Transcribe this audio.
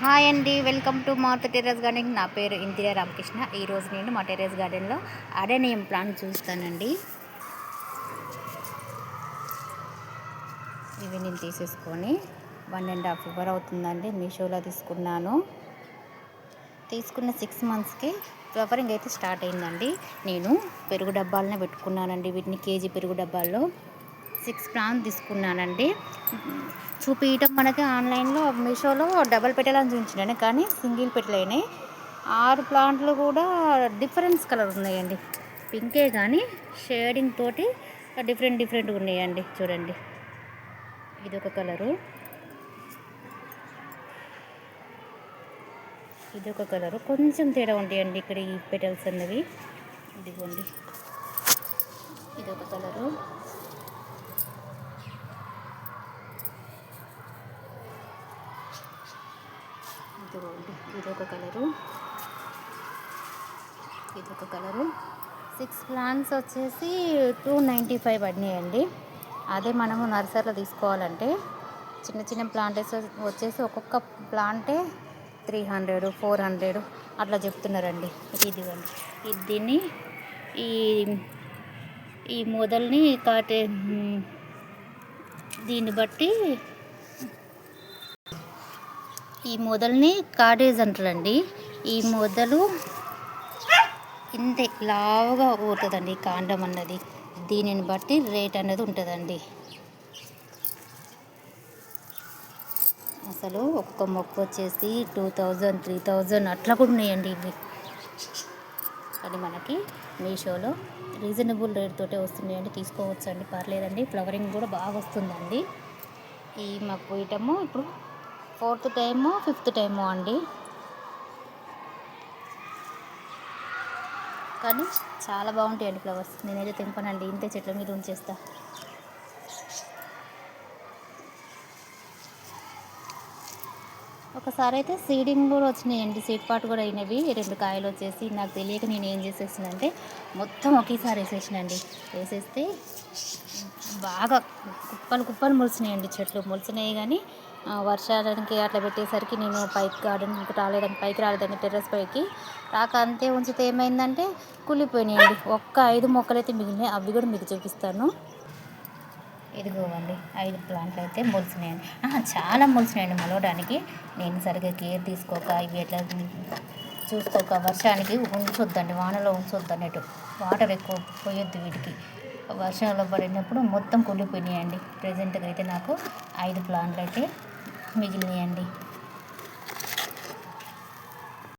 Hi అండి welcome to మా terrace garden. నా పేరు ఇందిరా రామకృష్ణ. ఈరోజు నేను మా టెర్రస్ గార్డెన్లో అడేనియం ప్లాంట్ చూస్తానండి. ఇవి నేను తీసేసుకొని వన్ అండ్ హాఫ్ అవర్ అవుతుందండి మీషోలో తీసుకున్నాను. తీసుకున్న సిక్స్ మంత్స్కి ఫ్లవరింగ్ అయితే స్టార్ట్ అయిందండి. నేను పెరుగు డబ్బాలనే పెట్టుకున్నానండి వీటిని కేజీ పెరుగు డబ్బాల్లో. సిక్స్ ప్లాంట్ తీసుకున్నానండి. చూపించటం మనకి ఆన్లైన్లో మీషోలో డబల్ పెట్టాలని చూపించినాను కానీ సింగిల్ పెట్టలేని. ఆరు ప్లాంట్లు కూడా డిఫరెన్స్ కలర్ ఉన్నాయండి. పింకే కానీ షేడింగ్ తోటి డిఫరెంట్ డిఫరెంట్గా ఉన్నాయండి. చూడండి. ఇది ఒక కలరు. ఇది ఒక కలరు. కొంచెం తేడా ఉంటాయండి ఇక్కడ ఈ పెటల్స్ అన్నవి. ఇదిగోండి. ఇది ఒక కలరు. ఇదిగోండి ఇదొక ఒక కలరు. ఇదొక కలరు. సిక్స్ ప్లాంట్స్ వచ్చేసి టూ నైంటీ ఫైవ్ పడినాయండి. అదే మనము నర్సరీలో తీసుకోవాలంటే చిన్న చిన్న ప్లాంటెస్ వచ్చేసి ఒక్కొక్క ప్లాంటే త్రీ హండ్రెడ్ ఫోర్ హండ్రెడ్ అట్లా చెప్తున్నారండి. ఇదిగోండి ఇది దీన్ని ఈ ఈ మొదల్ని కాటే దీన్ని బట్టి ఈ మొదల్ని కాటేజ్ అంటారండి. ఈ మొదలు ఇంతే లావుగా పోతుందండి కాండం అన్నది. దీనిని బట్టి రేట్ అనేది ఉంటుందండి. అసలు ఒక్క మొక్క వచ్చేసి టూ థౌజండ్ త్రీ థౌజండ్ అట్లా కూడా ఉన్నాయండి ఇవి. కానీ మనకి మీషోలో రీజనబుల్ రేట్తోటే వస్తున్నాయండి. తీసుకోవచ్చు అండి పర్లేదండి. ఫ్లవరింగ్ కూడా బాగా వస్తుందండి. ఈ మాకు పోయటము ఇప్పుడు ఫోర్త్ టైము ఫిఫ్త్ టైము అండి. కానీ చాలా బాగుంటాయండి ఫ్లవర్స్. నేనైతే తెంపనండి. ఇంతే చెట్ల మీద ఉంచేస్తా. ఒకసారి అయితే సీడింగ్ కూడా వచ్చినాయండి. సీడ్ పాట్ కూడా అయినవి. రెండు కాయలు వచ్చేసి నాకు తెలియక నేను ఏం చేసేసానంటే మొత్తం ఒకేసారి వేసేసినండి. వేసేస్తే బాగా కుప్పలు కుప్పలు మొలిచినాయండి చెట్లు. మొలిచినాయి కానీ వర్షానికి అట్లా పెట్టేసరికి నేను పైకి గార్డెన్ రాలేదని పైకి రాలేదండి టెర్రస్ పైకి రాక అంతే ఉంచితే ఏమైందంటే కుళ్ళిపోయినాయండి. ఒక్క ఐదు మొక్కలు అయితే మిగిలినాయి. అవి కూడా మీకు చూపిస్తాను. ఇదిగోవండి ఐదు ప్లాంట్లు అయితే మొలిచినాయండి. చాలా మొలిచినాయండి మొలవడానికి. నేను సరిగ్గా కేర్ తీసుకోక ఇవి ఎట్లా చూసుకోక వర్షానికి ఉంచొద్దండి వానలో ఉంచొద్దు అన్నట్టు. వాటర్ ఎక్కువ పోయొద్దు వీటికి. వర్షంలో పడినప్పుడు మొత్తం కుళ్ళిపోయినాయండి. ప్రజెంట్గా అయితే నాకు ఐదు ప్లాంట్లు అయితే మిగిలినాయండి.